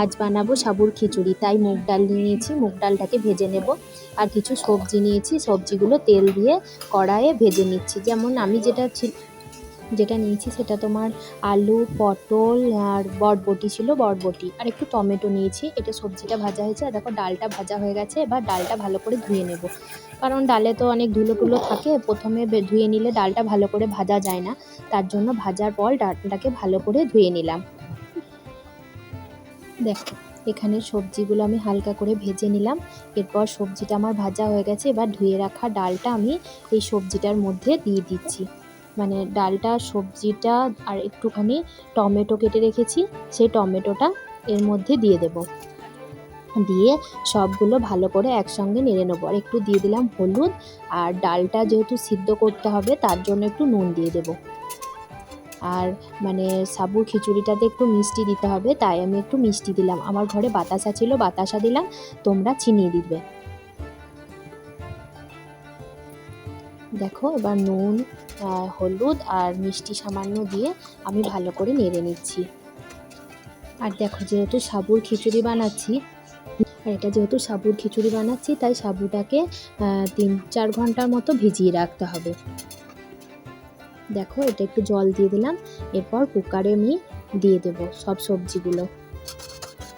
আজ বানাবো সাবুর খিচুড়ি। তাই মুগ ডাল নিয়েছি, মুগ ডালটাকে ভেজে নেব। আর কিছু সবজি নিয়েছি, সবজিগুলো তেল দিয়ে কড়াইয়ে ভেজে নিচ্ছি। যেমন আমি যেটা যেটা নিয়েছি সেটা তোমার আলু, পটল আর বরবটি ছিল বরবটি। আর একটু টমেটো নিয়েছি, এটা সবজিটা ভাজা হয়েছে। আর দেখো ডালটা ভাজা হয়ে গেছে, এবার ডালটা ভালো করে ধুয়ে নেব। কারণ ডালে তো অনেক ধুলো টুলো থাকে, প্রথমে ধুয়ে নিলে ডালটা ভালো করে ভাজা যায় না। তার জন্য ভাজার পর ডালটাকে ভালো করে ধুয়ে নিলাম। দেখো এখানে সবজিগুলো আমি হালকা করে ভেজে নিলাম। এরপর সবজিটা আমার ভাজা হয়ে গেছে, এবার ধুয়ে রাখা ডালটা আমি এই সবজিটার মধ্যে দিয়ে দিচ্ছি। মানে ডালটা, সবজিটা আর একটুখানি টমেটো কেটে রেখেছি, সেই টমেটোটা এর মধ্যে দিয়ে দেব। দিয়ে সবগুলো ভালো করে একসঙ্গে নেড়ে নেব। আর একটু দিয়ে দিলাম হলুদ, আর ডালটা যেহেতু সিদ্ধ করতে হবে, তার জন্য একটু নুন দিয়ে দেবো। আর মানে সাবুর খিচুড়িটাতে একটু মিষ্টি দিতে হবে, তাই আমি একটু মিষ্টি দিলাম। আমার ঘরে বাতাসা ছিল, বাতাসা দিলাম, তোমরা চিনি দিবে। দেখো, এবার নুন হলুদ আর মিষ্টি সামান্য দিয়ে আমি ভালো করে নেড়ে নিচ্ছি। আর দেখো, যেহেতু সাবুর খিচুড়ি বানাচ্ছি, আর এটা যেহেতু সাবুর খিচুড়ি বানাচ্ছি, তাই সাবুটাকে তিন চার ঘণ্টার মতো ভিজিয়ে রাখতে হবে। দেখো, এটা একটু জল দিয়ে দিলাম। এরপর কুকারে আমি দিয়ে দেব সব সবজিগুলো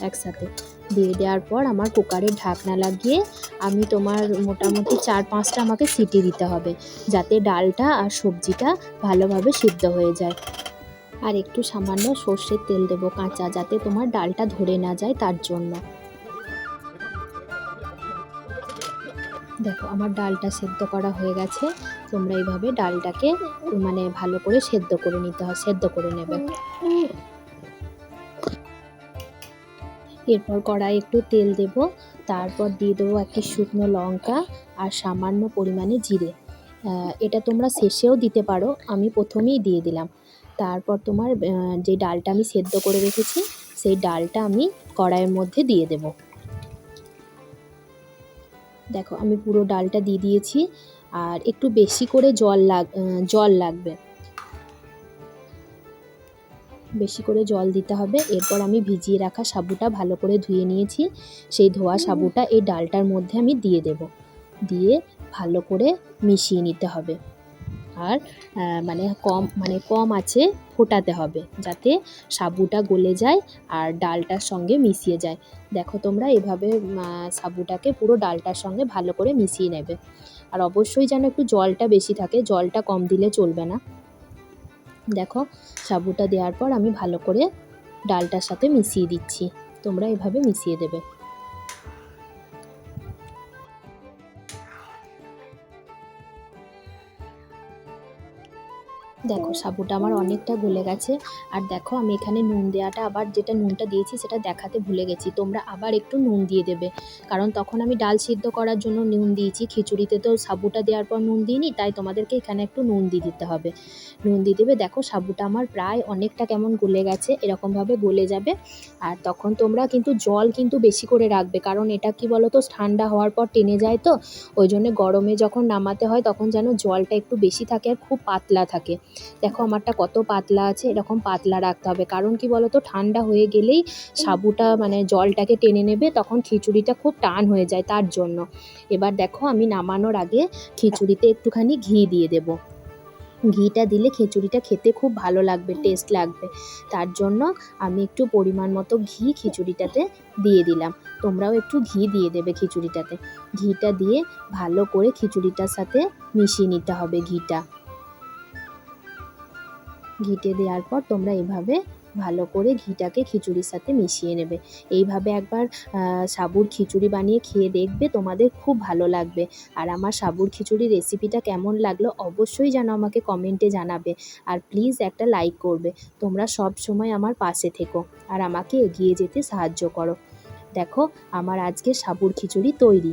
একসাথে। দিয়ে দেওয়ার পর আমার কুকারের ঢাকনা লাগিয়ে আমি তোমার মোটামুটি চার পাঁচটা আমাকে সিটি দিতে হবে, যাতে ডালটা আর সবজিটা ভালোভাবে সিদ্ধ হয়ে যায়। আর একটু সামান্য সর্ষের তেল দেবো কাঁচা, যাতে তোমার ডালটা ধরে না যায় তার জন্য। দেখো, আমার ডালটা সেদ্ধ করা হয়ে গেছে। তোমরা এইভাবে ডালটাকে মানে ভালো করে সেদ্ধ করে নিতে হয়, সেদ্ধ করে নেবে। এরপর কড়াই একটু তেল দেব, তারপর দিয়ে দেবো একটি শুকনো লঙ্কা আর সামান্য পরিমাণে জিরে। এটা তোমরা শেষেও দিতে পারো, আমি প্রথমেই দিয়ে দিলাম। তারপর তোমার যে ডালটা আমি সেদ্ধ করে রেখেছি, সেই ডালটা আমি কড়াইয়ের মধ্যে দিয়ে দেব। দেখো আমি পুরো ডালটা দিয়ে দিয়েছি আর একটু বেশি করে জল লাগ জল লাগবে। বেশি করে জল দিতে হবে। এরপর আমি ভিজিয়ে রাখা সাবুটা ভালো করে ধুয়ে নিয়েছি। সেই ধোয়া সাবুটা এই ডালটার মধ্যে আমি দিয়ে দেব। দিয়ে ভালো করে মিশিয়ে নিতে হবে। আর মানে কম মানে কম আছে ফোটাতে হবে যাতে সাবুটা গলে যায় আর ডালটার সঙ্গে মিশিয়ে যায়। দেখো তোমরা এভাবে সাবুটাকে পুরো ডালটার সঙ্গে ভালো করে মিশিয়ে নেবে। আর অবশ্যই যেন একটু জলটা বেশি থাকে, জলটা কম দিলে চলবে না। দেখো সাবুটা দেওয়ার পর আমি ভালো করে ডালটার সাথে মিশিয়ে দিচ্ছি। তোমরা এভাবে মিশিয়ে দেবে। দেখো, সাবুটা আমার অনেকটা গলে গেছে। আর দেখো, আমি এখানে নুন দেওয়াটা আবার যেটা নুনটা দিয়েছি, সেটা দেখাতে ভুলে গেছি। তোমরা আবার একটু নুন দিয়ে দেবে। কারণ তখন আমি ডাল সিদ্ধ করার জন্য নুন দিয়েছি। খিচুড়িতে তো সাবুটা দেওয়ার পর নুন দিইনি, তাই তোমাদেরকে এখানে একটু নুন দিয়ে দিতে হবে। নুন দিয়ে দেবে। দেখো, সাবুটা আমার প্রায় অনেকটা কেমন গলে গেছে, এরকমভাবে গলে যাবে। আর তখন তোমরা কিন্তু জল কিন্তু বেশি করে রাখবে, কারণ এটা কি বলো তো ঠান্ডা হওয়ার পর টেনে যায় তো। ওই জন্য গরমে যখন নামাতে হয়, তখন যেন জলটা একটু বেশি থাকে আর খুব পাতলা থাকে। দেখো আমারটা কত পাতলা আছে, এরকম পাতলা রাখতে হবে। কারণ কি বলো তো ঠান্ডা হয়ে গেলেই সাবুটা মানে জলটাকে টেনে নেবে, তখন খিচুড়িটা খুব টান হয়ে যায় তার জন্য। এবার দেখো আমি নামানোর আগে খিচুড়িতে একটুখানি ঘি দিয়ে দেবো। ঘিটা দিলে খিচুড়িটা খেতে খুব ভালো লাগবে, টেস্ট লাগবে। তার জন্য আমি একটু পরিমাণ মতো ঘি খিচুড়িটাতে দিয়ে দিলাম। তোমরাও একটু ঘি দিয়ে দেবে খিচুড়িটাতে। ঘিটা দিয়ে ভালো করে খিচুড়িটার সাথে মিশিয়ে নিতে হবে ঘিটা। ঘিটে দেওয়ার পর তোমরা এভাবে ভালো করে ঘিটাকে খিচুড়ির সাথে মিশিয়ে নেবে। এইভাবে একবার সাবুর খিচুড়ি বানিয়ে খেয়ে দেখবে তোমাদের খুব ভালো লাগবে। আর আমার সাবুর খিচুড়ি রেসিপিটা কেমন লাগল অবশ্যই যেন আমাকে কমেন্টে জানাবে। আর প্লিজ একটা লাইক করবে। তোমরা সব সময় আমার পাশে থেকো। আর আমাকে এগিয়ে যেতে সাহায্য করো। দেখো, আমার আজকে সাবুর খিচুড়ি তৈরি।